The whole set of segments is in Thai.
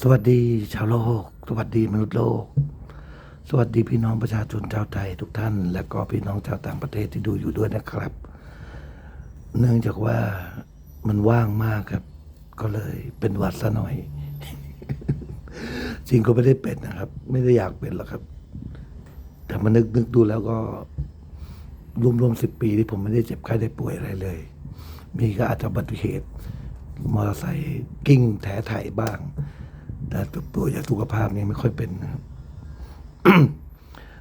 สวัสดีชาวโลก สวัสดีมนุษย์โลก สวัสดีพี่น้องประชาชนชาวไทยทุกท่าน และก็พี่น้องชาวต่างประเทศที่ดูอยู่ด้วยนะครับ เนื่องจากว่ามันว่างมากครับ ก็เลยเป็นวัดซะหน่อย จริงก็ไม่ได้เป็นนะครับ ไม่ได้อยากเป็นหรอกครับ แต่มานึกนึกดูแล้วก็รวมๆสิบปีที่ผมไม่ได้เจ็บไข้ได้ป่วยอะไรเลย มีก็อาจจะบัติเหตุมอเตอร์ไซค์กิ้งแถไถบ้าง แต่ตัวยาสุขภาพนี่ไม่ค่อยเป็นนะครับ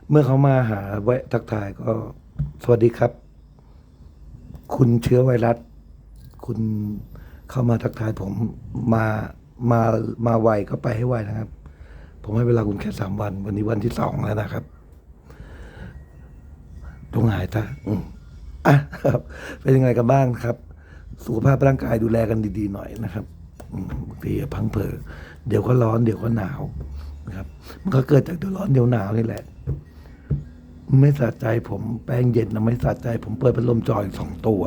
เมื่อเขามาหาแวะทักทายก็ สวัสดีครับ คุณเชื้อไวรัส คุณเข้ามาทักทายผมมามามาไวก็ไปให้ไวนะครับ ผมให้เวลาคุณแค่สามวัน วันนี้วันที่สองแล้วนะครับตรงหายตาอืมอะครับ เป็นยังไงกันบ้างครับ สุขภาพร่างกายดูแลกันดี ๆ หน่อยนะครับบางทีพังเผอ เดี๋ยวก็ร้อนเดี๋ยวก็หนาวนะครับ มันก็เกิดจากเดี๋ยวร้อนเดี๋ยวหนาวนี่แหละ ไม่สะใจผมแป้งเย็นนะไม่สะใจ ผมเปิดพัดลมจอยสองตัว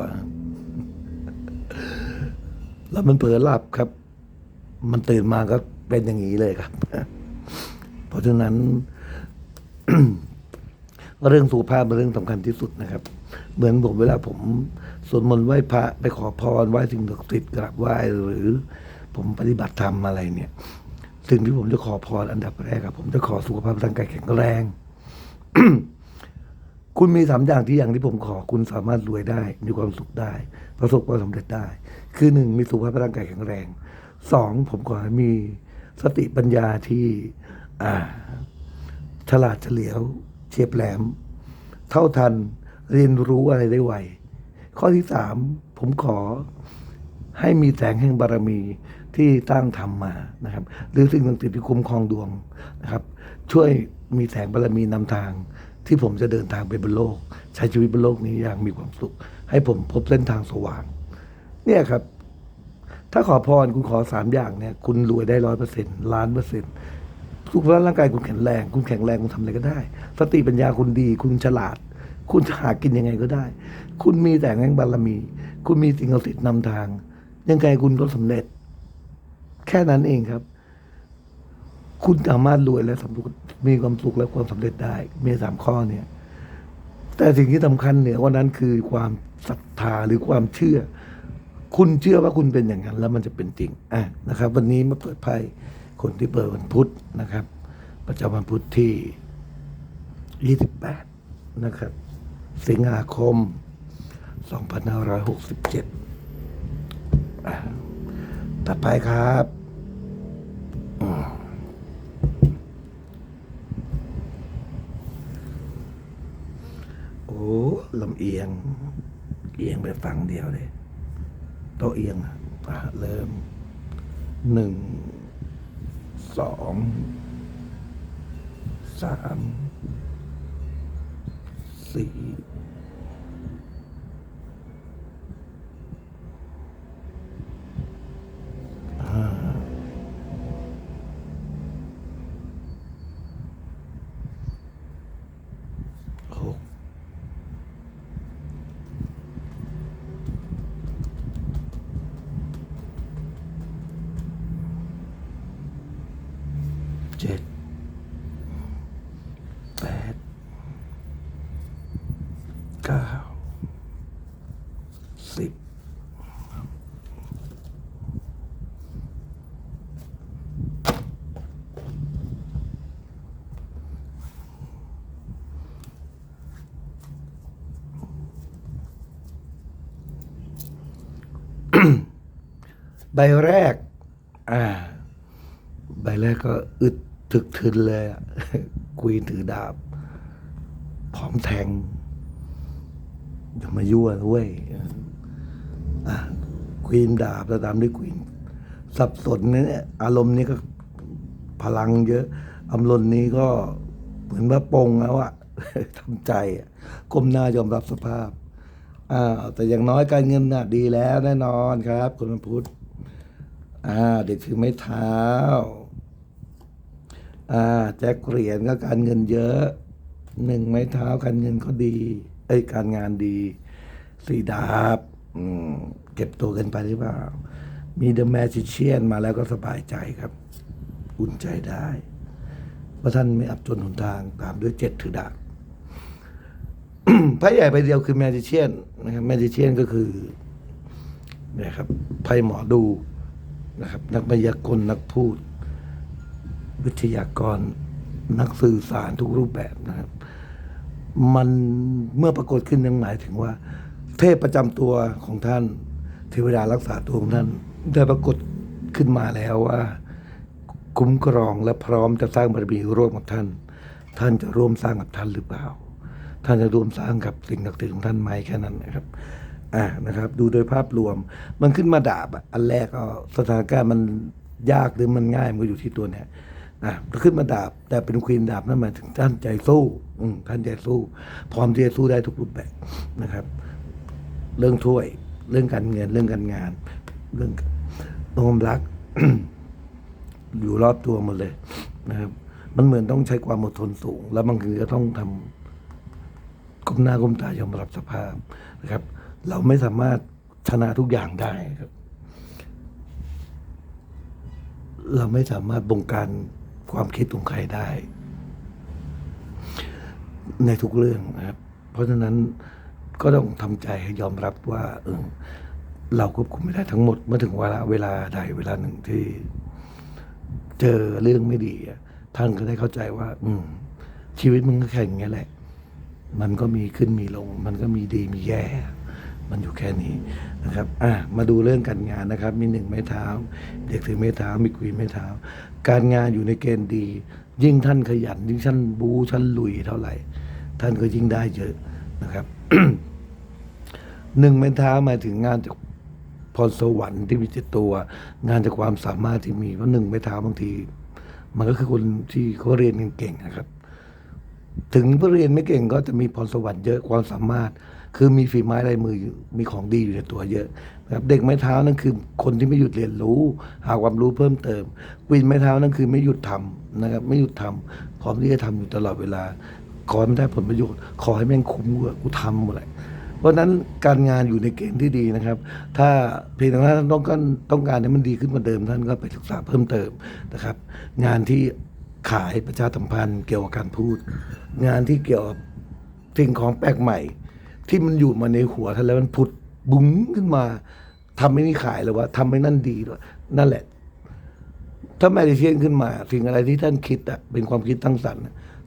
แล้วมันเผลอหลับครับ มันตื่นมาก็เป็นอย่างนี้เลยครับ เพราะฉะนั้นเรื่องสุขภาพเป็นเรื่องสำคัญที่สุดนะครับ เหมือนผมเวลาผมสวดมนต์ไหว้พระไปขอพรไหว้สิ่งศักดิ์สิทธิ์กราบไหว้หรือ ผมปฏิบัติธรรมอะไรเนี่ยสิ่งที่ผมจะขอพรอันดับแรกครับผมจะขอสุขภาพร่างกายแข็งแรง คุณมีสามอย่างที่อย่างที่ผมขอคุณสามารถรวยได้ มีความสุขได้ ประสบความสำเร็จได้ คือหนึ่งมีสุขภาพร่างกายแข็งแรงสองผมขอให้มีสติปัญญาที่อ่าฉลาดเฉลียวเฉียบแหลม เท่าทันเรียนรู้อะไรได้ไวข้อที่สามผมขอให้มีแสงแห่งบารมี ที่ตั้งทำมานะครับ หรือสิ่งต่างๆที่คุ้มครองดวงนะครับ ช่วยมีแสงบารมีนำทาง ที่ผมจะเดินทางไปบนโลก ใช้ชีวิตบนโลกนี้อย่างมีความสุข ให้ผมพบเส้นทางสว่าง เนี่ยครับ ถ้าขอพรคุณขอสามอย่างเนี่ย คุณรวยได้ร้อยเปอร์เซ็นต์ล้านเปอร์เซ็นต์สุขภาพร่างกายคุณแข็งแรง คุณแข็งแรงคุณทำอะไรก็ได้ สติปัญญาคุณดี คุณฉลาด คุณจะหากินยังไงก็ได้ คุณมีแต่แห่งบารมี คุณมีสิ่งศักดิ์สิทธิ์นำทาง ยังไงคุณก็สำเร็จ แค่นั้นเองครับ คุณสามารถรวยและสำเร็จมีความสุขและความสำเร็จได้ มีสามข้อเนี่ย แต่สิ่งที่สำคัญเหนือกว่านั้นคือความศรัทธาหรือความเชื่อ คุณเชื่อว่าคุณเป็นอย่างนั้น แล้วมันจะเป็นจริงอะนะครับ วันนี้มาเปิดไพ่คนที่เปิดวันพุธนะครับ ประจำวันพุธที่ 28 นะครับ สิงหาคม 2567อะต่อไปครับอืมโอ้ ลำเอียง เอียงไปฝั่งเดียวเลยโต๊ะเอียงอะเริ่มหนึ่งสองสามสี่ ใบแรก อ่า ใบแรกก็อึดถึกทึนเลยอะควีนถือดาบ พร้อมแทงอย่ามายั่วนะเว้ยอะควีนดาบแล้วตามด้วยควีนสับสนเนี่ยอารมณ์นี้ก็พลังเยอะอารมณ์นี้ก็เหมือนว่าปงแล้วอะทำใจอะก้มหน้ายอมรับสภาพอ่าแต่อย่างน้อยการเงินน่ะดีแล้วแน่นอนครับ คุณวันพุธ อ่าเด็กถือไม้เท้าอ่าแจ็คเหรียญก็การเงินเยอะหนึ่งไม้เท้าการเงินก็ดี เอ้ยการงานดีสี่ดาบอืมเก็บตัวเกินไปหรือเปล่า มีเดอะแมจิเชียนมาแล้วก็สบายใจครับ อุ่นใจได้ว่าท่านไม่อับจนหนทางตามด้วยเจ็ดถือดาบไพ่ใหญ่ใบเดียวคือแมจิเชียนนะครับแมจิเชียนก็คือนะครับไพ่หมอดู นะครับนักมายากลนักพูด วิทยากรนักสื่อสารทุกรูปแบบนะครับ มันเมื่อปรากฏขึ้นยังหมายถึงว่า เทพประจำตัวของท่านเทวดารักษาตัวของท่าน ได้ปรากฏขึ้นมาแล้วว่าคุ้มครองและพร้อมจะสร้างบารมีร่วมกับท่าน ท่านจะร่วมสร้างกับท่านหรือเปล่า ท่านจะร่วมสร้างกับสิ่งศักดิ์สิทธิ์ของท่านไหมแค่นั้นนะครับ อ่านะครับ ดูโดยภาพรวม มันขึ้นมาดาบอันแรกก็สถานการณ์มันยากหรือมันง่ายมันก็อยู่ที่ตัวเนี้ยอะขึ้นมาดาบแต่เป็นควีนดาบนั่นหมายถึงท่านใจสู้อืมท่านใจสู้ พร้อมที่จะสู้ได้ทุกรูปแบบนะครับ เรื่องถ้วย เรื่องการเงินเรื่องการงาน เรื่องความรัก อยู่รอบตัวหมดเลยนะครับ มันเหมือนต้องใช้ความอดทนสูง แล้วบางทีก็ต้องทำก้มหน้าก้มตายอมรับสภาพนะครับ เราไม่สามารถชนะทุกอย่างได้ครับ เราไม่สามารถบงการความคิดของใครได้ ในทุกเรื่องนะครับ เพราะฉะนั้นก็ต้องทำใจให้ยอมรับว่า เออเราควบคุมไม่ได้ทั้งหมดเมื่อถึงเวลาเวลาใดเวลาหนึ่งที่ เจอเรื่องไม่ดีท่านก็ได้เข้าใจว่า อืม ชีวิตมันก็แค่งอย่างเงี้แหละ มันก็มีขึ้นมีลง มันก็มีดีมีแย่ มันอยู่แค่นี้นะครับอะมาดูเรื่องการงานนะครับ มีหนึ่งไม้เท้า เด็กถือไม้เท้า มีกุยไม้เท้า การงานอยู่ในเกณฑ์ดี ยิ่งท่านขยัน ยิ่งท่านบูท่านลุยเท่าไหร่ ท่านก็ยิ่งได้เยอะนะครับหนึ่งไม้เท้าหมายถึงงานจากพรสวรรค์ที่มีจิตตัว งานจากความสามารถที่มีเพราะหนึ่งไม้เท้าบางที มันก็คือคนที่เขาเรียนเก่งๆนะครับ ถึงเรียนไม่เก่งก็จะมีพรสวรรค์เยอะความสามารถ คือมีฝีไม้ลายมืออยู่มีของดีอยู่ในตัวเยอะนะครับเด็กไม้เท้านั่นคือคนที่ไม่หยุดเรียนรู้ หาความรู้เพิ่มเติมวินไม้เท้านั่นคือไม่หยุดทำนะครับ ไม่หยุดทำพร้อมที่จะทำอยู่ตลอดเวลา ขอให้มันได้ผลประโยชน์ ขอให้แม่งคุ้มกูกูทำหมดเลยเพราะนั้นการงานอยู่ในเกณฑ์ที่ดีนะครับ ถ้าเพียงแต่ว่าท่านต้องการต้องการให้มันดีขึ้นกว่าเดิมท่านก็ไปศึกษาเพิ่มเติมนะครับ งานที่ขายประชาสัมพันธ์เกี่ยวกับการพูด งานที่เกี่ยวกับสิ่งของแปลกใหม่ ที่มันอยู่มาในหัวท่านแล้วมันผุดบุ้งขึ้นมาทำไม่นี่ขายหรือว่าทำไม่นั่นดีด้วยนั่นแหละ ถ้าแมดิเชียนขึ้นมาสิ่งอะไรที่ท่านคิดอะเป็นความคิดตั้งสรรค์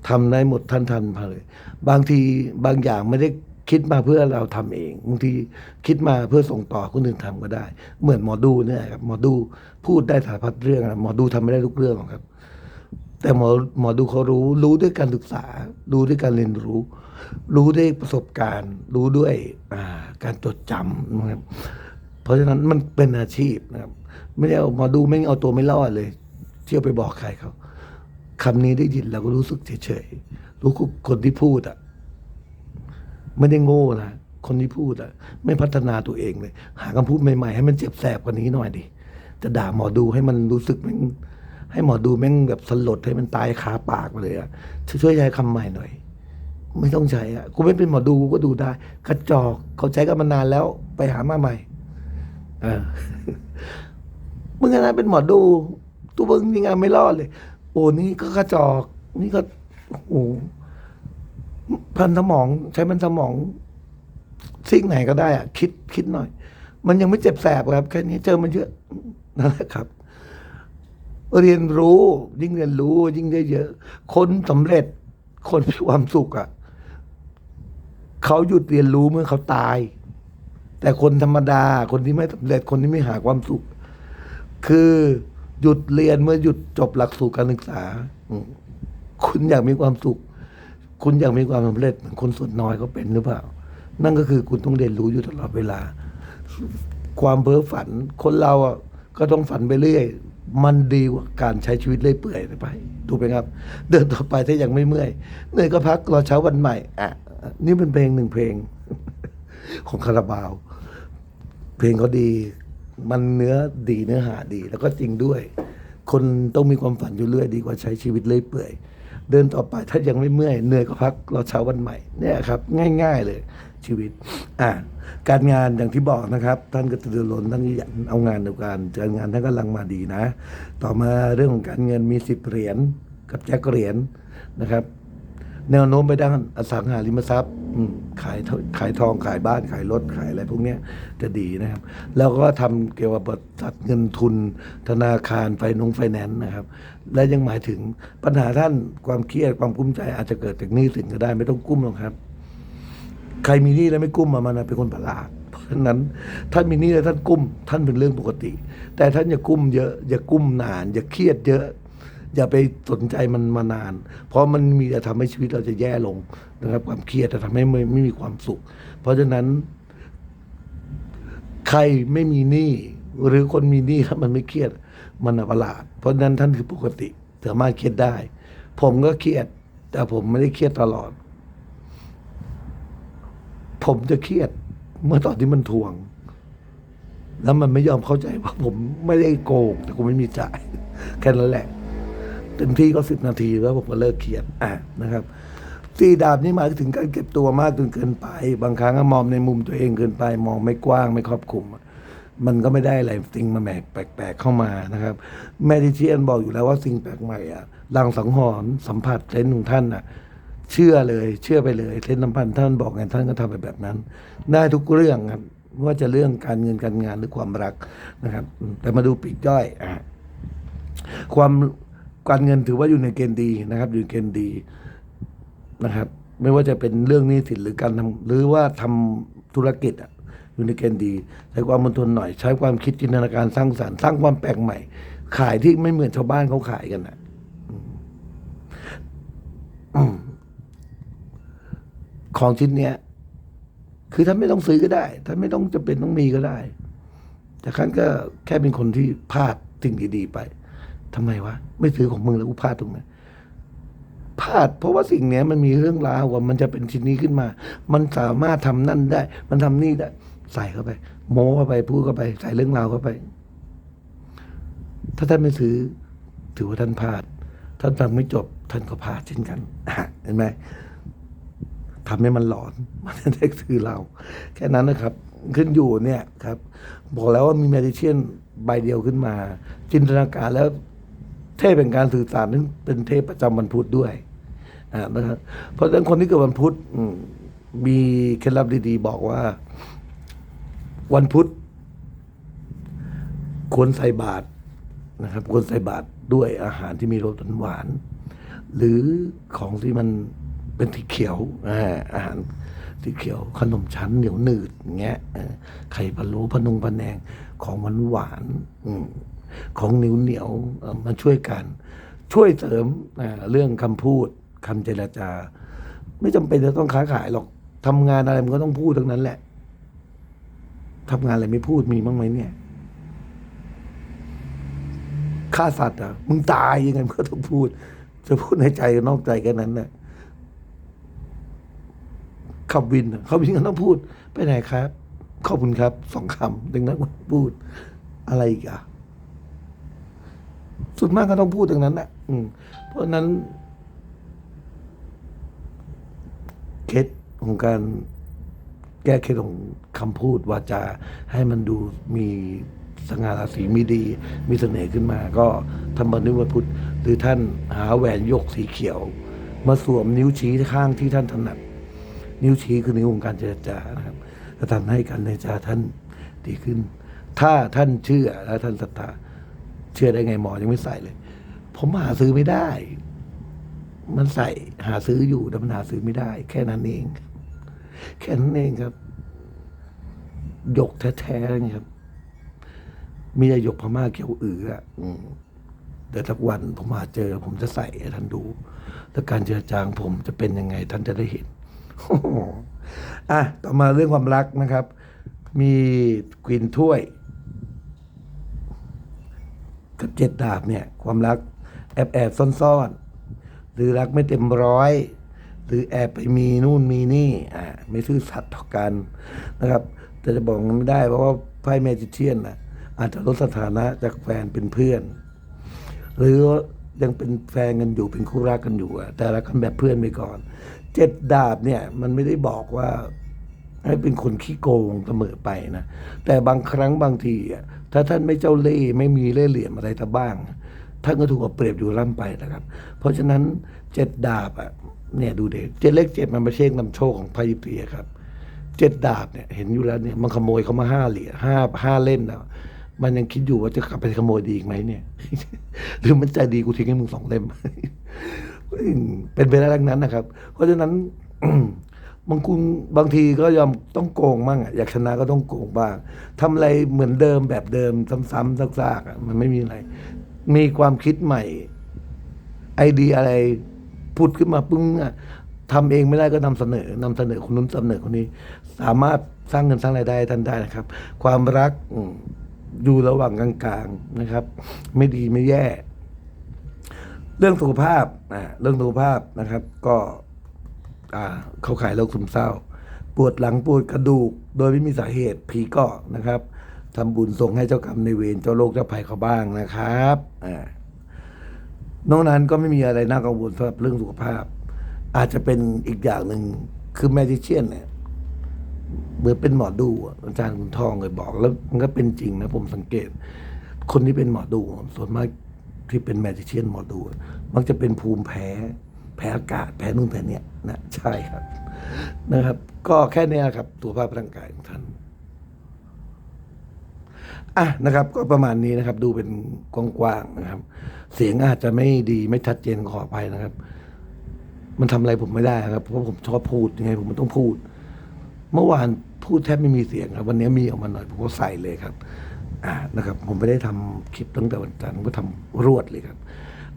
ทำได้หมดท่านทำมาเลย บางทีบางอย่างไม่ได้คิดมาเพื่อเราทำเองบางทีคิดมาเพื่อส่งต่อคนอื่นทำก็ได้ เหมือนหมอดูเนี่ยครับหมอดูพูดได้สารพัดเรื่องอะหมอดูทำไม่ได้ทุกเรื่องหรอกครับ แต่หมอหมอดูเขารู้รู้ด้วยการศึกษา รู้ด้วยการเรียนรู้ รู้ด้วยประสบการณ์ รู้ด้วยาการจดจำนะครับเพราะฉะนั้นมันเป็นอาชีพนะครับ ไม่ได้เอามอดูไม่เอาตัวไม่รอดเลย เที่ยวไปบอกใครเขาคำนี้ได้ยินเราก็รู้สึกเฉยๆรู้คนที่พูดอะ ไม่ได้โง่นะคนที่พูดอะ ไม่พัฒนาตัวเองเลย หาคำพูดใหม่ๆให้มันเจ็บแสบกว่านี้หน่อยดิจะด่าหมอดูให้มันรู้สึกแม่งให้หมอดูแม่งแบบสลดให้มันตายคาปากไปเลยอะช่วยใช้คำใหม่หน่อย ไม่ต้องใช้อะกูไม่เป็นหมอดูกูก็ดูได้กระจอกเขาใช้กันมานานแล้ว ไปหามาใหม่เออมึงอะไรเป็นหมอดู ตัวมึงยังไงไม่รอดเลย โอ้นี่ก็กระจอก นี่ก็โอ้หพันสมอง ใช้มันสมองซิ่งไหนก็ได้อะคิดคิดหน่อย มันยังไม่เจ็บแสบครับแค่นี้เจอมันเยอะนั่นแหละครับ เรียนรู้ ยิ่งเรียนรู้ ยิ่งได้เยอะ คนสำเร็จคนมีความสุขอะ เขาหยุดเรียนรู้เมื่อเขาตาย แต่คนธรรมดา คนที่ไม่สำเร็จคนที่ไม่หาความสุข คือหยุดเรียนเมื่อหยุดจบหลักสูตรการศึกษา คุณอยากมีความสุข คุณอยากมีความสำเร็จเหมือนคนส่วนน้อยเขาเป็นหรือเปล่า นั่นก็คือคุณต้องเรียนรู้อยู่ตลอดเวลา ความเพ้อฝันคนเราอะก็ต้องฝันไปเรื่อย มันดีกว่าการใช้ชีวิตเรื่อยเปื่อยไปถูไหมครับ เดินต่อไปถ้ายังไม่เมื่อยเหนื่อยก็พักรอเช้าวันใหม่อะ นี่เป็นเพลงหนึ่งเพลง ของคาราบาว เพลงเขาดี มันเนื้อดีเนื้อหาดี แล้วก็จริงด้วย คนต้องมีความฝันอยู่เรื่อยดีกว่าใช้ชีวิตเรื่อยเปื่อยเดินต่อไปถ้ายังไม่เมื่อยเหนื่อยก็พักรอเช้าวันใหม่เนี่ยครับ ง่าย ๆเลยชีวิตอ่าการงานอย่างที่บอกนะครับ ท่านก็ตือร้นท่านขยันเอางานเดียวกันการงานท่านกำลังมาดีนะ ต่อมาเรื่องของการเงินมีสิบเหรียญกับแจ็คเหรียญนะครับ แนวโน้มไปด้านอสังหาริมทรัพย์ขายทขายทองขายบ้านขายรถขายอะไรพวกนี้จะดีนะครับ แล้วก็ทำเกี่ยวกับบริษัทเงินทุน ธนาคารไฟนงไฟแนนซ์นะครับ และยังหมายถึงปัญหาท่านความเครียดความกุ้มใจอาจจะเกิดจากหนี้สินก็ได้ไม่ต้องกุ้มหรอกครับ ใครมีหนี้แล้วไม่กุ้มมามันเป็นคนประหลาดเพราะฉะนั้นท่านมีหนี้แล้วท่านกุ้มท่านเป็นเรื่องปกติ แต่ท่านอย่ากุ้มเยอะอย่ากุ้มนาน อย่าเครียดเยอะ อย่าไปสนใจมันมานาน เพราะมันมีแต่ทำให้ชีวิตเราจะแย่ลงนะครับ ความเครียดจะทำให้ไม่ไม่มีความสุข เพราะฉะนั้น ใครไม่มีหนี้หรือคนมีหนี้ถ้ามันไม่เครียดมันน่ะประหลาด เพราะฉะนั้นท่านคือปกติสามารถเครียดได้ ผมก็เครียด แต่ผมไม่ได้เครียดตลอด ผมจะเครียดเมื่อตอนที่มันทวง แล้วมันไม่ยอมเข้าใจว่าผมไม่ได้โกงแต่ผมไม่มีจ่าย แค่นั้นแหละ ต็มที่ก็สิบนาทีแล้วผมก็เลิกเครียดอะนะครับตีดาบนี่หมายถึงการเก็บตัวมากจนเกินไป บางครั้งก็มองในมุมตัวเองเกินไป มองไม่กว้างไม่ครอบคลุมอะมันก็ไม่ได้อะไรสิ่งมาแหมกแปลกๆเข้ามานะครับ แมดิเชียนบอกอยู่แล้วว่าสิ่งแปลกใหม่อะลังสังหรณ์สัมผัสเซนส์ของท่านอะ เชื่อเลย เชื่อไปเลยเซนส์สัมพันธ์ท่านบอกไงท่านก็ทำไปแบบนั้น ได้ทุกเรื่องครับไม่ว่าจะเรื่องการเงินการงานหรือความรักนะครับอืมแต่มาดูปีกย่อยอะความ การเงินถือว่าอยู่ในเกณฑ์ดีนะครับ อยู่เกณฑ์ดีนะครับ ไม่ว่าจะเป็นเรื่องนี้สินหรือการทำหรือว่าทำธุรกิจอะอยู่ในเกณฑ์ดีใช้ความอดทนหน่อย ใช้ความคิดจินตนาการสร้างสรรค์สร้างความแปลกใหม่ ขายที่ไม่เหมือนชาวบ้านเขาขายกันนะอของชิ้นเนี้ย คือท่านไม่ต้องซื้อก็ได้ท่านไม่ต้องจะเป็นต้องมีก็ได้แต่ท่านก็แค่เป็นคนที่พลาดสิ่งดีๆไป ทำไมวะ ไม่ซื้อของมึงแล้วกูพลาดตรงไหนพลาด เพราะว่าสิ่งเนี้ยมันมีเรื่องราวว่ามันจะเป็นชิ้นนี้ขึ้นมา มันสามารถทำนั่นได้ มันทำนี่ได้ ใส่เข้าไป โม้เข้าไปพูดเข้าไป ใส่เรื่องราวเข้าไป ถ้าท่านไม่ซื้อ ถือว่าท่านพลาด ท่านฟังไม่จบ ท่านก็พลาดเช่นกันเห็นไหมทำให้มันหลอน มันจะได้ซื้อเรา แค่นั้นนะครับ ขึ้นอยู่เนี่ยครับ บอกแล้วว่ามีเมดิเชียนใบเดียวขึ้นมา จินตนาการแล้ว เทพเป็นการสื่อสารนั้นเป็นเทพประจำวันพุธด้วยนะครับเพราะฉะนั้นคนที่เกิดวันพุธมีเคล็ดลับดีๆ บอกว่า วันพุธควรใส่บาตรนะครับควรใส่บาตรด้วยอาหารที่มีรสหวาน หรือของที่มันเป็นสีเขียวอาหารสีเขียว ขนมชั้นเหนียวหนืดอย่างเงี้ยไข่พะโล้พะนงพะแนงของหวานหวานอืม ของเหนียวเหนียวๆมาช่วยกัน ช่วยเสริมเรื่องคำพูดคำเจรจา ไม่จำเป็นจะต้องค้าขายหรอกทำงานอะไรมันก็ต้องพูดทั้งนั้นแหละทำงานอะไรไม่พูดมีบ้างไหมเนี่ยฆ่าสัตว์อะมึงตายยังไงมึงก็ต้องพูด จะพูดในใจกับนอกใจแค่นั้นแหละขับวินขับวินก็ต้องพูด ไปไหนครับ ขอบคุณครับสองคำดังนั้นก็พูดอะไรอีกอะ สุดมากก็ต้องพูดตรงนั้นแหละเพราะนั้น เคล็ดของการแก้เคล็ดของคำพูดวาจา ให้มันดูมีสง่าราศีมีดี มีเสน่ห์ขึ้นมา ก็ทำบันทึกวันพุธหรือท่านหาแหวนยกสีเขียว มาสวมนิ้วชี้ข้างที่ท่านถนัด นิ้วชี้คือนิ้วของการเจรจานะครับจะทำให้การเจรจาท่านดีขึ้น ถ้าท่านเชื่อและท่านศรัทธา เชื่อได้ไงหมอยังไม่ใส่เลย ผมหาซื้อไม่ได้ มันใส่หาซื้ออยู่แต่มันหาซื้อไม่ได้ แค่นั้นเอง แค่นั้นเองครับหยกแท้ๆนี่ครับ มีแต่หยกพม่าเกี่ยวอืออะอืมแต่ทักวันผมมาเจอ ผมจะใส่ให้ท่านดูแล้วการเจรจางผมจะเป็นยังไง ท่านจะได้เห็นอะต่อมาเรื่องความรักนะครับ มีกวินถ้วย กับเจ็ดดาบเนี่ยความรักแอบแอบซ่อนซ่อนหรือรักไม่เต็มร้อย หรือแอบไปมีนู่นมีนี่อ่าไม่ซื่อสัตย์ต่อกันนะครับแต่จะบอกมันไม่ได้เพราะว่าไพ่แมจิเชียนน่ะอาจจะลดสถานะจากแฟนเป็นเพื่อน หรือยังเป็นแฟนกันอยู่เป็นคู่รักกันอยู่แต่รักกันแบบเพื่อนไปก่อน เจ็ดดาบเนี่ยมันไม่ได้บอกว่า ให้เป็นคนขี้โกงเสมอไปนะ แต่บางครั้งบางทีอะถ้าท่านไม่เจ้าเล่ห์ไม่มีเล่ห์เหลี่ยมอะไรตะบ้าง ท่านก็ถูกเอาเปรียบอยู่ร่ำไปนะครับ เพราะฉะนั้นเจ็ดดาบอะเนี่ยดูเด็เจ็ดเลขเจ็ดมันม่ใช่นำโชคของพระยิปซีอะครับเจ็ดดาบเนี่ยเห็นอยู่แล้วเนี่ยมันขโมยเขามาห้าเหรียญห้าห้าเล่มแล้วมันยังคิดอยู่ว่าจะกลับไปขโมยดีอีกไหมเนี่ย หรือมันใจดีกูทิ้งให้มึงสองเล่ม เป็นไปได้ดังนั้นนะครับ เพราะฉะนั้น บางคุณบางทีก็ยอมต้องโกงมั่งอะอยากชนะก็ต้องโกงบ้างทำอะไรเหมือนเดิมแบบเดิม ซ้ำๆซากๆอะมันไม่มีอะไร มีความคิดใหม่ ไอเดียอะไรพูดขึ้นมาปึ้งทำเองไม่ได้ก็นำเสนอนำเสนอคนนู้นเสนอคนนี้ สามารถสร้างเงินสร้างรายได้ท่านได้นะครับ ความรักอยู่ระหว่างกลางๆนะครับ ไม่ดีไม่แย่ เรื่องสุขภาพอ่าเรื่องสุขภาพนะครับ ก็ อ่าเขาขายโรคซึมเศร้า ปวดหลังปวดกระดูก โดยไม่มีสาเหตุผีก็นะครับทำบุญส่งให้เจ้ากรรมในเวรเจ้าโรคเจ้าภัยเขาบ้างนะครับอ่านอกนั้นก็ไม่มีอะไรน่ากังวลสำหรับเรื่องสุขภาพ อาจจะเป็นอีกอย่างหนึ่งคือแมจิเชียนเนี่ยเหมือนเป็นหมอดูอะอาจารย์คุณทองเคยบอก แล้วมันก็เป็นจริงนะผมสังเกต คนที่เป็นหมอดูส่วนมากที่เป็นแมจิเชียนหมอดู มักจะเป็นภูมิแพ้ แพ้อากาศ แพ้นู่นแพ้เนี่ย นะใช่ครับนะครับ ก็แค่เนี้ยครับตัวภาพร่างกายของท่านอะนะครับ ก็ประมาณนี้นะครับ ดูเป็นกว้างๆนะครับ เสียงอาจจะไม่ดีไม่ชัดเจนขออภัยนะครับ มันทำอะไรผมไม่ได้ครับ เพราะผมชอบพูดยังไง ผมมันต้องพูด เมื่อวานพูดแทบไม่มีเสียงครับ วันนี้มีออกมาหน่อยผมก็ใส่เลยครับ อ่านะครับ ผมไม่ได้ทำคลิปตั้งแต่วันจันทร์ผมก็ทำรวดเลยครับ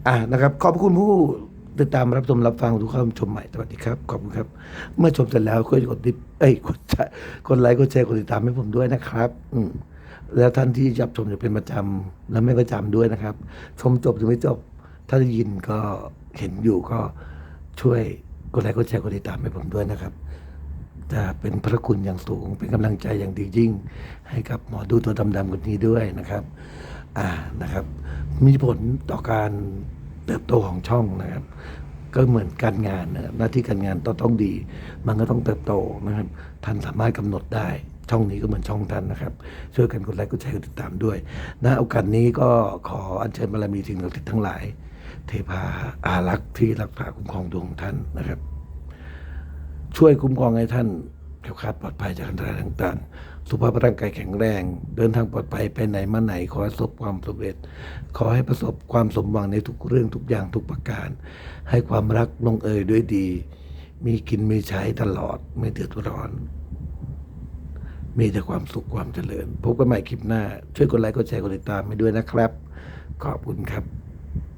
อ่านะครับ ขอบคุณผู้ ติดตามรับชมรับฟังทุกท่านชมใหม่สวัสดีครับ ขอบคุณครับ เมื่อชมเสร็จแล้วช่วยกดติดเอ้ยกดกดไลค์กดแชร์กดติดตามให้ผมด้วยนะครับ อืมแล้วท่านที่รับชมจะเป็นประจำและไม่ประจำด้วยนะครับ ชมจบหรือไม่จบ ถ้าได้ยินก็เห็นอยู่ก็ช่วยกดไลค์กดแชร์กดติดตามให้ผมด้วยนะครับ จะเป็นพระคุณอย่างสูง เป็นกำลังใจอย่างดียิ่ง ให้กับหมอดูตัวดำๆคนนี้ด้วยนะครับ อ่านะครับ มีผลต่อการ เติบโตของช่องนะครับ ก็เหมือนการงานนะครับหน้าที่การงานต้องต้องดี มันก็ต้องเติบโตนะครับ ท่านสามารถกำหนดได้ ช่องนี้ก็เหมือนช่องท่านนะครับ ช่วยกันกดไลค์กดแชร์กดติดตามด้วยณโอกาสนี้ก็ขออัญเชิญบารมีสิ่งศักดิ์สิทธิ์ทั้งหลาย เทพาอารักษ์ที่รักษาคุ้มครองดวงของท่านนะครับ ช่วยคุ้มครองให้ท่านแคล้วคลาดปลอดภัยจากอันตรายต่างๆ สุขภาพร่างกายแข็งแรง เดินทางปลอดภัยไปไหนมาไหน ขอให้ประสบความสำเร็จ ขอให้ประสบความสมหวังในทุกเรื่องทุกอย่างทุกประการ ให้ความรักลงเอยด้วยดี มีกินมีใช้ตลอดไม่เดือดร้อน มีแต่ความสุขความเจริญ พบกันใหม่คลิปหน้า ช่วยกดไลค์กดแชร์กดติดตามให้ด้วยนะครับ ขอบคุณครับ